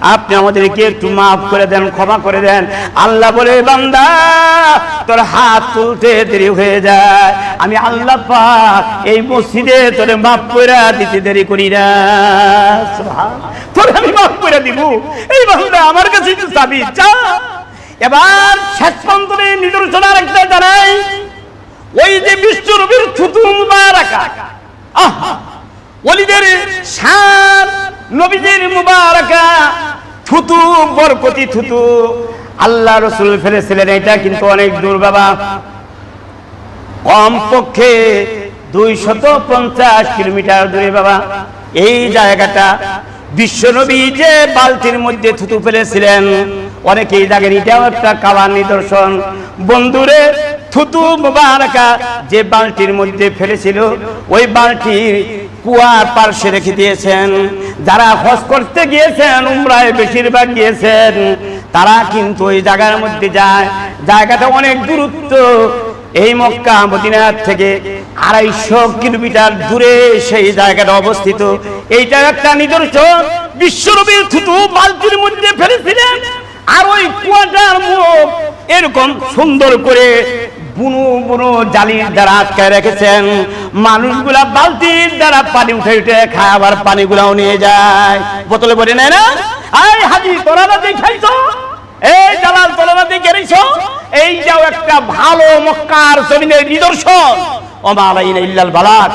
আপনি আমাদেরকে একটু মাফ করে দেন, ক্ষমা করে দেন। আল্লাহ বলে বান্দা, তোর হাত তুলতে দেরি হয়ে যায়। আমি আল্লাহ পাক এই মসজিদে তোরে মাফ করে দিতে দেরি করি না। তোরে আমি মাফ করে দিব। এই বান্দা, আমার কাছে চাবি চা। এবার শেষ পর্যন্ত নিদর্শন একটা জানাই ওই যে বিশ্বরবীর থুতু মুবারাকা। আহা! ওলিদের শান নবীদের মুবারাকা থুতু বরকতি থুতু। আল্লাহ রসুল ফেলেছিলেন, এটা কিন্তু অনেক দূর বাবা। কম পক্ষে দুই শত পঞ্চাশ কিলোমিটার দূরে বাবা। এই জায়গাটা বিশ্বনবী যে বালতির মধ্যে থুতু ফেলেছিলেন, অনেকেই জানেন এটাও একটা কাবার নিদর্শন। বন্ধুরে, থুতু মুবারকা যে বালতির মধ্যে ফেলেছিল, ওই বালতির কুয়ার পার্শ্বে রেখে দিয়েছেন। যারা হজ করতে গিয়েছেন, উমরায় বেশিরভাগ গিয়েছেন, তারা কিন্তু ওই জায়গার মধ্যে যায়। জায়গাটা অনেক দূরত্ব। এই মক্কা মদিনার থেকে আড়াইশো কিলোমিটার দূরে সেই জায়গাটা অবস্থিত। এইটা একটা নিদর্শন বিশ্বরবীর থুতু বালতির মধ্যে ফেলেছিলেন। আর ওই কুয়াটার মুখ এরকম সুন্দর করে বুনো বুনো জালির দ্বারা আটকায় রেখেছেন। মানুষগুলা বালতির দ্বারা পানি উঠে উঠে খায়, আবার পানিগুলাও নিয়ে যায়। বোতলে বলে নেয় না? আই হাজি তোরা না দেখাইছো? এই দালাল তোরা না দেখে এই যাও একটা ভালো মক্কার জমিনের নিদর্শন। ওমা আলাইনা ইল্লাল বালাক